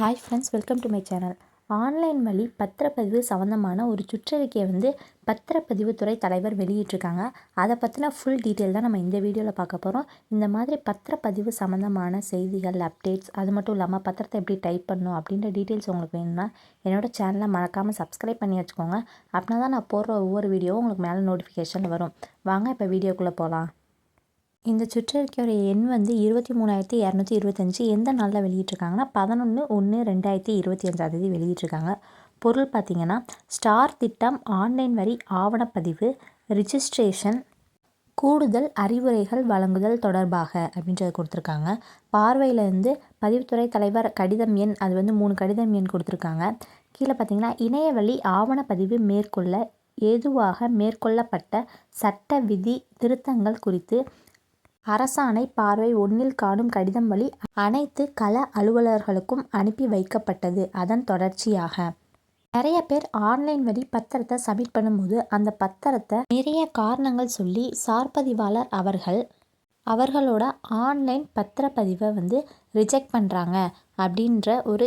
Hi friends welcome to my channel online வழி பத்திரப்பதிவு சம்மந்தமான ஒரு சுற்றறிக்கையை வந்து பத்திரப்பதிவுத்துறை தலைவர் வெளியிட்டிருக்காங்க. அதை பற்றின ஃபுல் டீட்டெயில் தான் நம்ம இந்த வீடியோவில் பார்க்க போகிறோம் இந்த மாதிரி பத்திரப்பதிவு சம்மந்தமான செய்திகள் அப்டேட்ஸ் அது மட்டும் இல்லாமல் பத்திரத்தை எப்படி டைப் பண்ணணும் அப்படின்ற டீட்டெயில்ஸ் உங்களுக்கு வேணும்னா என்னோடய சேனலை மறக்காமல் சப்ஸ்கிரைப் பண்ணி வச்சுக்கோங்க. அப்படின்னா தான் நான் போடுற ஒவ்வொரு வீடியோவும் உங்களுக்கு மேலே நோட்டிஃபிகேஷன் வரும். வாங்க இப்போ வீடியோக்குள்ளே போகலாம் இந்த சுற்றறிக்கையோட எண் வந்து இருபத்தி மூணாயிரத்தி இரநூத்தி இருபத்தஞ்சி. எந்த நாளில் வெளியிட்ருக்காங்கன்னா பதினொன்று ஒன்று ரெண்டாயிரத்தி இருபத்தி அஞ்சாந்தேதி வெளியிட்டிருக்காங்க. வெளியிட்ருக்காங்க பொருள் பார்த்திங்கன்னா ஸ்டார் திட்டம் ஆன்லைன் வரி ஆவணப்பதிவு ரிஜிஸ்ட்ரேஷன் கூடுதல் அறிவுரைகள் வழங்குதல் தொடர்பாக அப்படின்றத கொடுத்துருக்காங்க. பார்வையில் இருந்து பதிவுத்துறை தலைவர் கடிதம் எண் அது வந்து மூணு கடிதம் எண் கொடுத்துருக்காங்க. கீழே பார்த்திங்கன்னா இணையவழி ஆவணப்பதிவு மேற்கொள்ள ஏதுவாக மேற்கொள்ளப்பட்ட சட்ட விதி திருத்தங்கள் குறித்து அரசாணை பார்வை ஒன்றில் காணும் கடிதம் வழி அனைத்து கள அலுவலர்களுக்கும் அனுப்பி வைக்கப்பட்டது. அதன் தொடர்ச்சியாக நிறைய பேர் ஆன்லைன் வழி பத்திரத்தை சப்மிட் பண்ணும்போது அந்த பத்திரத்தை நிறைய காரணங்கள் சொல்லி சார்பதிவாளர் அவர்கள் அவர்களோட ஆன்லைன் பத்திரப்பதிவை வந்து ரிஜெக்ட் பண்ணுறாங்க அப்படின்ற ஒரு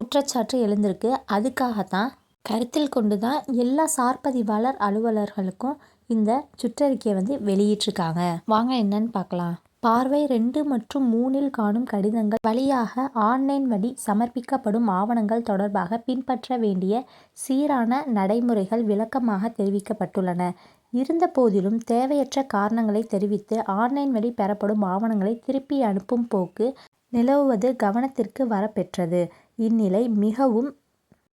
குற்றச்சாட்டு எழுந்திருக்கு. அதுக்காகத்தான் கருத்தில் கொண்டு தான் எல்லா சார்பதிவாளர் அலுவலர்களுக்கும் இந்த சுற்றறிக்கையை வந்து வெளியிட்டிருக்காங்க. வாங்க என்னன்னு பார்க்கலாம். பார்வை ரெண்டு மற்றும் மூணில் காணும் கடிதங்கள் வழியாக ஆன்லைன் வழி சமர்ப்பிக்கப்படும் ஆவணங்கள் தொடர்பாக பின்பற்ற வேண்டிய சீரான நடைமுறைகள் விளக்கமாக தெரிவிக்கப்பட்டுள்ளன. இருந்த போதிலும் தேவையற்ற காரணங்களை தெரிவித்து ஆன்லைன் வழி பெறப்படும் ஆவணங்களை திருப்பி அனுப்பும் போக்கு நிலவுவது கவனத்திற்கு வரப்பெற்றது. இந்நிலை மிகவும்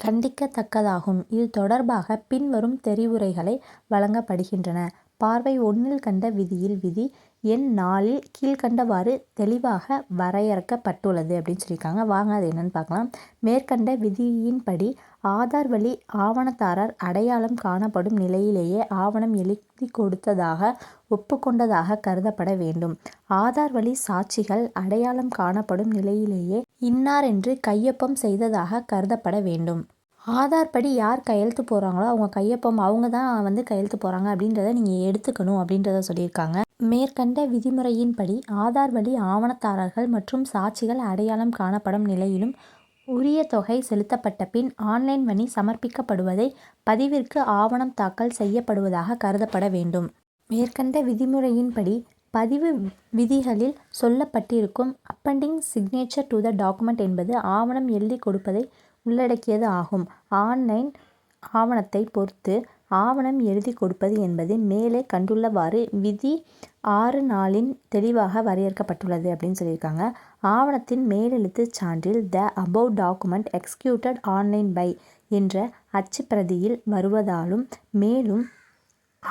கண்டிக்கத்தக்கதாகும். இது தொடர்பாக பின்வரும் தெரிவுரைகளை வழங்கப்படுகின்றன. பார்வை ஒன்றில் கண்ட விதியில் விதி எண் நாலில் கீழ்கண்டவாறு தெளிவாக வரையறுக்கப்பட்டுள்ளது அப்படின்னு சொல்லியிருக்காங்க. வாங்க அது என்னன்னு பார்க்கலாம். மேற்கண்ட விதியின்படி ஆதார் வழி ஆவணத்தாரர் அடையாளம் காணப்படும் நிலையிலேயே ஆவணம் எழுதி கொடுத்ததாக ஒப்புக்கொண்டதாக கருதப்பட வேண்டும். ஆதார் வழி சாட்சிகள் அடையாளம் காணப்படும் நிலையிலேயே இன்னார் என்று கையொப்பம் செய்ததாக கருதப்பட வேண்டும். ஆதார் படி யார் கையெழுத்து போகிறாங்களோ அவங்க கையொப்பம் அவங்க தான் வந்து கையெழுத்து போகிறாங்க அப்படின்றத நீங்கள் எடுத்துக்கணும் அப்படின்றத சொல்லியிருக்காங்க. மேற்கண்ட விதிமுறையின்படி ஆதார் வழி ஆவணத்தாரர்கள் மற்றும் சாட்சிகள் அடையாளம் காணப்படும் நிலையிலும் உரிய தொகை செலுத்தப்பட்ட பின் ஆன்லைன் வழி சமர்ப்பிக்கப்படுவதை பதிவிற்கு ஆவணம் தாக்கல் செய்யப்படுவதாக கருதப்பட வேண்டும். மேற்கண்ட விதிமுறையின்படி பதிவு விதிகளில் சொல்லப்பட்டிருக்கும் appending signature to the document என்பது ஆவணம் எழுதி கொடுப்பதை உள்ளடக்கியது ஆகும். ஆன்லைன் ஆவணத்தை பொறுத்து ஆவணம் எழுதி கொடுப்பது என்பது மேலே கண்டுள்ளவாறு விதி ஆறு நாளின் தெளிவாக வரையறுக்கப்பட்டுள்ளது அப்படின்னு சொல்லியிருக்காங்க. ஆவணத்தின் மேலெழுத்துச் சான்றில் the above document executed online by என்ற அச்சுப்பிரதியில் வருவதாலும் மேலும்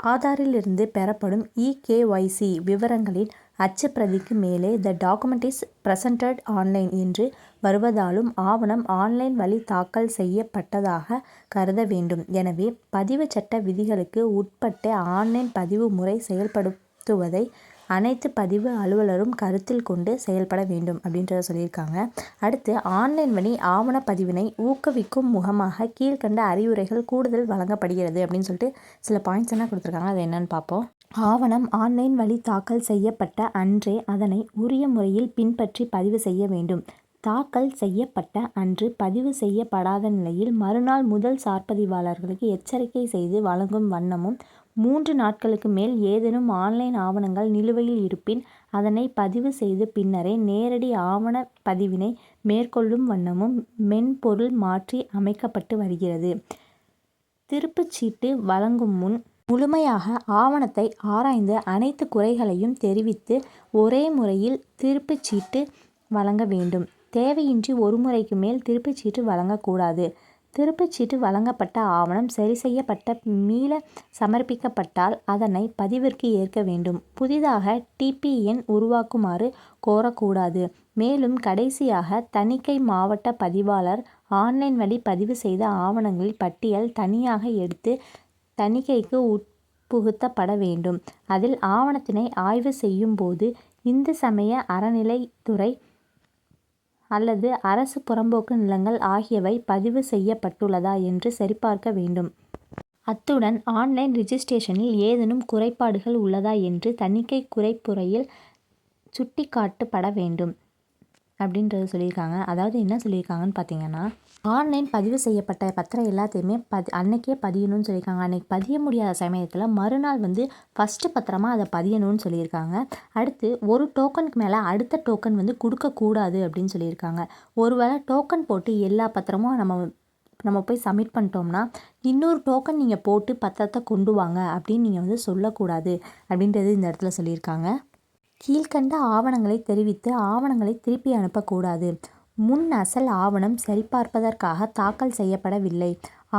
ஆதாரிலிருந்து பெறப்படும் இகேஒய்சி விவரங்களின் அச்சுப்பிரதிக்கு மேலே the document is presented online என்று வருவதாலும் ஆவணம் ஆன்லைன் வழி தாக்கல் செய்யப்பட்டதாக கருத வேண்டும். எனவே பதிவு சட்ட விதிகளுக்கு உட்பட்டு ஆன்லைன் பதிவு முறை செயல்படுத்துவதை அனைத்து பதிவு அலுவலரும் கருத்தில் கொண்டு செயல்பட வேண்டும் அப்படின்றத சொல்லியிருக்காங்க. அடுத்து ஆன்லைன் வழி ஆவணப்பதிவினை ஊக்குவிக்கும் முகமாக கீழ்கண்ட அறிவுரைகள் கூடுதல் வழங்கப்படுகிறது அப்படின்னு சொல்லிட்டு சில பாயிண்ட்ஸ் என்ன கொடுத்துருக்காங்க? அது என்னன்னு பார்ப்போம். ஆவணம் ஆன்லைன் வழி தாக்கல் செய்யப்பட்ட அன்றே அதனை உரிய முறையில் பின்பற்றி பதிவு செய்ய வேண்டும். தாக்கல் செய்யப்பட்ட அன்று பதிவு செய்யப்படாத நிலையில் மறுநாள் முதல் சார்பதிவாளர்களுக்கு எச்சரிக்கை செய்து வழங்கும் வண்ணமும் மூன்று நாட்களுக்கு மேல் ஏதேனும் ஆன்லைன் ஆவணங்கள் நிலுவையில் இருப்பின் அதனை பதிவு செய்து பின்னரே நேரடி ஆவண பதிவினை மேற்கொள்ளும் வண்ணமும் மென்பொருள் மாற்றி அமைக்கப்பட்டு வருகிறது. திருப்புச்சீட்டு வழங்கும் முன் முழுமையாக ஆவணத்தை ஆராய்ந்து அனைத்து குறைகளையும் தெரிவித்து ஒரே முறையில் திருப்புச்சீட்டு வழங்க வேண்டும். தேவையின்றி ஒரு முறைக்கு மேல் திருப்புச்சீட்டு வழங்கக்கூடாது திருப்புச்சீட்டு வழங்கப்பட்ட ஆவணம் சரி செய்யப்பட்ட மீள சமர்ப்பிக்கப்பட்டால் அதனை பதிவிற்கு ஏற்க வேண்டும். புதிதாக டிபிஎன் உருவாக்குமாறு கோரக்கூடாது. மேலும் கடைசியாக தணிக்கை மாவட்ட பதிவாளர் ஆன்லைன் வழி பதிவு செய்த ஆவணங்களில் பட்டியல் தனியாக எடுத்து தணிக்கைக்கு உட்புகுத்தப்பட வேண்டும். அதில் ஆவணத்தினை ஆய்வு செய்யும் போது இந்து சமய அறநிலைத்துறை அல்லது அரசு புறம்போக்கு நிலங்கள் ஆகியவை பதிவு செய்யப்பட்டுள்ளதா என்று சரிபார்க்க வேண்டும். அத்துடன் ஆன்லைன் ரிஜிஸ்ட்ரேஷனில் ஏதேனும் குறைபாடுகள் உள்ளதா என்று தணிக்கை குறைப்புறையில் சுட்டிக்காட்டப்பட வேண்டும். அப்படின்றது சொல்லியிருக்காங்க. அதாவது என்ன சொல்லியிருக்காங்கன்னு பார்த்தீங்கன்னா ஆன்லைன் பதிவு செய்யப்பட்ட பத்திரம் எல்லாத்தையுமே பதி அன்னைக்கே பதியணும்னு சொல்லியிருக்காங்க. அன்னைக்கு பதிய முடியாத சமயத்தில் மறுநாள் வந்து ஃபஸ்ட்டு பத்திரமா அதை பதியணும்னு சொல்லியிருக்காங்க. அடுத்து ஒரு டோக்கனுக்கு மேலே அடுத்த டோக்கன் வந்து கொடுக்கக்கூடாது அப்படின்னு சொல்லியிருக்காங்க. ஒருவேளை டோக்கன் போட்டு எல்லா பத்திரமும் நம்ம நம்ம போய் சப்மிட் பண்ணிட்டோம்னா இன்னொரு டோக்கன் நீங்கள் போட்டு பத்திரத்தை கொண்டு வாங்க அப்படின்னு நீங்கள் வந்து சொல்லக்கூடாது அப்படின்றது இந்த இடத்துல சொல்லியிருக்காங்க. கீழ்கண்ட ஆவணங்களை தெரிவித்து ஆவணங்களை திருப்பி அனுப்பக்கூடாது. முன் அசல் ஆவணம் சரிபார்ப்பதற்காக தாக்கல் செய்யப்படவில்லை.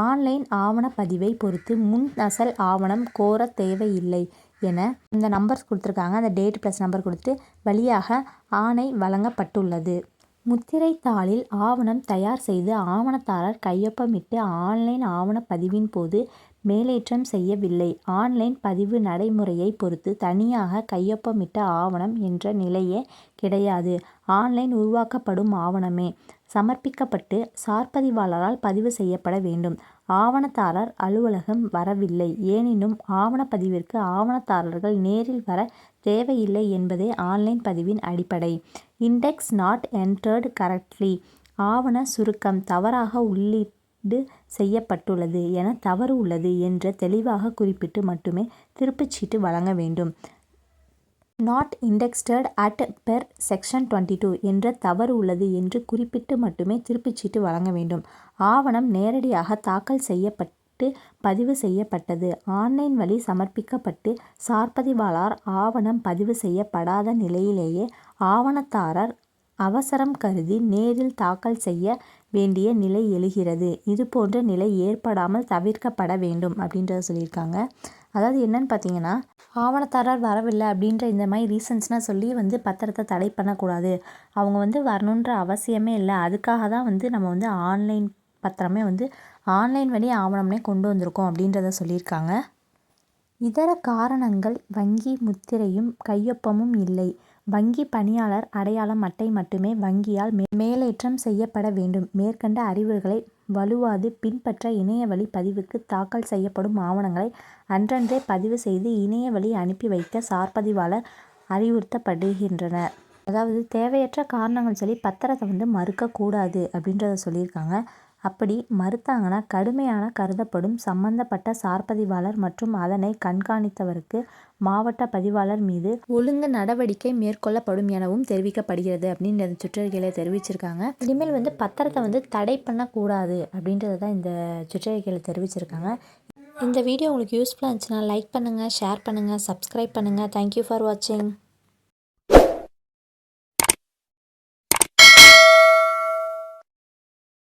ஆன்லைன் ஆவணப்பதிவை பொறுத்து முன் அசல் ஆவணம் கோர தேவையில்லை என இந்த நம்பர்ஸ் கொடுத்துருக்காங்க. அந்த டேட் ப்ளஸ் நம்பர் கொடுத்து வழியாக ஆணை வழங்கப்பட்டுள்ளது. முத்திரை தாளில் ஆவணம் தயார் செய்து ஆவணத்தாரர் கையொப்பமிட்டு ஆன்லைன் ஆவணப்பதிவின் போது மேலேற்றம் செய்யவில்லை. ஆன்லைன் பதிவு நடைமுறையை பொறுத்து தனியாக கையொப்பமிட்ட ஆவணம் என்ற நிலையே கிடையாது. ஆன்லைன் உருவாக்கப்படும் ஆவணமே. சமர்ப்பிக்கப்பட்டு சார்பதிவாளரால் பதிவு செய்யப்பட வேண்டும். ஆவணத்தாரர் அலுவலகம் வரவில்லை. எனினும் ஆவணப்பதிவிற்கு ஆவணத்தாரர்கள் நேரில் வர தேவையில்லை என்பதே ஆன்லைன் பதிவின் அடிப்படை. Index not entered correctly. ஆவண சுருக்கம் தவறாக உள்ளீடு செய்யப்பட்டுள்ளது என தவறு உள்ளது என்ற தெளிவாக குறிப்பிட்டு மட்டுமே திருப்புச்சீட்டு வழங்க வேண்டும். Not indexed at per section twenty two என்ற தவறு உள்ளது என்று குறிப்பிட்டு மட்டுமே திருப்புச்சீட்டு வழங்க வேண்டும். ஆவணம் நேரடியாக தாக்கல் செய்யப்பட்டு பதிவு செய்யப்பட்டது. ஆன்லைன் வழி சமர்ப்பிக்கப்பட்டு சார்பதிவாளர் ஆவணம் பதிவு செய்யப்படாத நிலையிலேயே ஆவணத்தாரர் அவசரம் கருதி நேரில் தாக்கல் செய்ய வேண்டிய நிலை எழுகிறது. இது போன்ற நிலை ஏற்படாமல் தவிர்க்கப்பட வேண்டும் அப்படின்றத சொல்லியிருக்காங்க. அதாவது என்னன்னு பார்த்தீங்கன்னா ஆவணத்தாரர் வரவில்லை அப்படின்ற இந்த மாதிரி ரீசன்ஸ்னால் சொல்லி வந்து பத்திரத்தை தடை பண்ணக்கூடாது. அவங்க வந்து வரணுன்ற அவசியமே இல்லை. அதுக்காக தான் வந்து நம்ம வந்து ஆன்லைன் பத்திரமே வந்து ஆன்லைன் வழி ஆவணம்னே கொண்டு வந்திருக்கோம் அப்படின்றத சொல்லியிருக்காங்க. இதர காரணங்கள் வங்கி முத்திரையும் கையொப்பமும் இல்லை. வங்கி பணியாளர் அடையாளம் அட்டை மட்டுமே வங்கியால் மே மேலேற்றம் செய்யப்பட வேண்டும். மேற்கண்ட அறிவுரைகளை வலுவாது பின்பற்ற இணையவழி பதிவுக்கு தாக்கல் செய்யப்படும் ஆவணங்களை அன்றன்றே பதிவு செய்து இணையவழி அனுப்பி வைக்க சார்பதிவாளர் அறிவுறுத்தப்படுகின்றனர். அதாவது தேவையற்ற காரணங்கள் சொல்லி பத்திரத்தை வந்து மறுக்கக்கூடாது அப்படின்றத சொல்லியிருக்காங்க. அப்படி மறுத்தாங்கன்னா கடுமையான கருதப்படும் சம்பந்தப்பட்ட சார்பதிவாளர் மற்றும் அதனை கண்காணித்தவருக்கு மாவட்ட பதிவாளர் மீது ஒழுங்கு நடவடிக்கை மேற்கொள்ளப்படும் எனவும் தெரிவிக்கப்படுகிறது அப்படின்ற சுற்றறிக்கையில் தெரிவிச்சிருக்காங்க. இனிமேல் வந்து பத்திரத்தை வந்து தடை பண்ணக்கூடாது அப்படின்றத தான் இந்த சுற்றறிக்கையில் தெரிவிச்சிருக்காங்க. இந்த வீடியோ உங்களுக்கு யூஸ்ஃபுல்லாக இருந்துச்சுன்னா லைக் பண்ணுங்கள் ஷேர் பண்ணுங்கள் சப்ஸ்கிரைப் பண்ணுங்கள் தேங்க்யூ ஃபார் வாட்சிங்